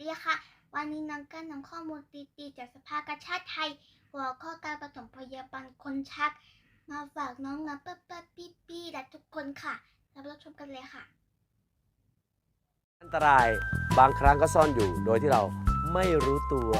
ดีค่ะ วันนี้น้องก็นำข้อมูลดีๆจากสภากาชาติไทย หัวข้อการปฐมพยาบาลคนชัก มาฝากน้องนะเป๊ะเป๊ะปี้ปี้และทุกคนค่ะรับชมกันเลยค่ะ อันตรายบางครั้งก็ซ่อนอยู่โดยที่เราไม่รู้ตัว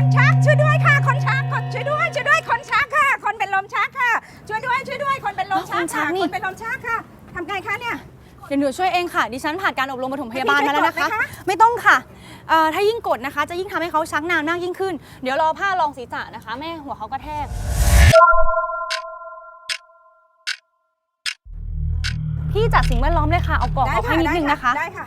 คนชักช่วยด้วยค่ะ คนชักคนช่วยด้วยช่วยด้วยคนชักค่ะ คนเป็นลมชักค่ะ ช่วยด้วยช่วยด้วยคนเป็นลมชักคนชัค่ะกนี่คนเป็นลมชักค่ะทำไงคะเนี่ยเดี๋ยวหนูช่วยเองค่ะ ดิฉันผ่านการอบรมปฐมพยาบาลให้พี่มาแล้วนะคะช่วยกดไหมคะ ไม่ต้องค่ะเอ่อถ้ายิ่งกดนะคะ จะยิ่งทำให้เขาชักนานมากยิ่งขึ้น เดี๋ยวรอผ้ารองศีรษะนะคะ แม่หัวเขากระแทก พี่จัดสิ่งแวดล้อมเลยค่ะ เอากรอบออกให้นิดนึงนะคะ ได้ค่ะ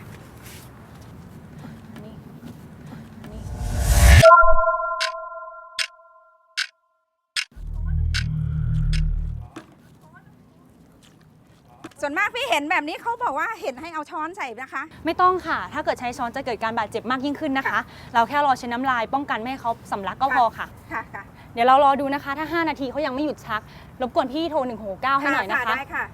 ส่วนมากพี่เห็นแบบนี้เขาบอกว่าเห็นให้เอาช้อนใส่นะคะ ไม่ต้องค่ะ ถ้าเกิดใช้ช้อนจะเกิดการบาดเจ็บมากยิ่งขึ้นนะคะ เราแค่รอใช้น้ำลายป้องกันไม่ให้เขาสำลักก็พอค่ะ ค่ะค่ะเดี๋ยวเรารอดูนะคะ ถ้า 5 นาทีเขายังไม่หยุดชัก รบกวนพี่โทร 169 ให้หน่อยนะคะ ได้ค่ะ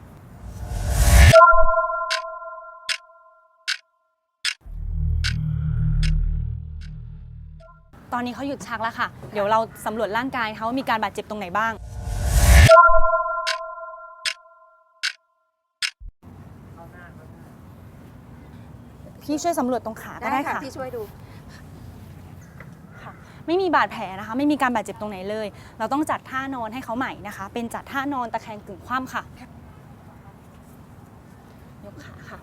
ตอนนี้เขาหยุดชักแล้วค่ะ เดี๋ยวเราสำรวจร่างกายเขาว่ามีการบาดเจ็บตรงไหนบ้าง พี่ช่วยสำรวจตรงขาก็ได้ค่ะ พี่ช่วยดูค่ะไม่มีบาดแผลนะคะ ไม่มีการบาดเจ็บตรงไหนเลย เราต้องจัดท่านอนให้เขาใหม่นะคะ เป็นจัดท่านอนตะแคงกึ่งคว่ำค่ะ ยกขาค่ะ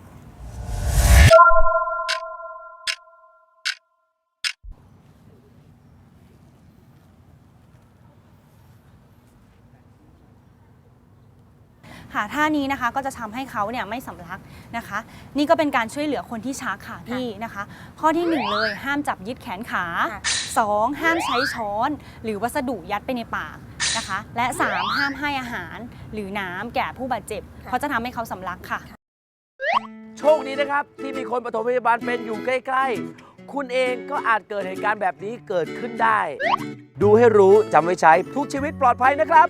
ค่ะท่านี้นะคะก็จะทำให้เขาเนี่ยไม่สำลักนะคะ นี่ก็เป็นการช่วยเหลือคนที่ชักค่ะพี่นะคะ ข้อที่หนึ่งเลยห้ามจับยึดแขนขาค่ะสองห้ามใช้ช้อน หรือวัสดุยัดไปในปากนะคะ และสามห้ามให้อาหาร หรือน้ำแก่ผู้บาดเจ็บ เพราะจะทำให้เขาสำลักค่ะ โชคดีนะครับ ที่มีคนปฐมพยาบาลเป็นอยู่ใกล้ ๆ คุณเองก็อาจเกิดเหตุการณ์แบบนี้เกิดขึ้นได้ ดูให้รู้จำไว้ใช้ทุกชีวิตปลอดภัยนะครับ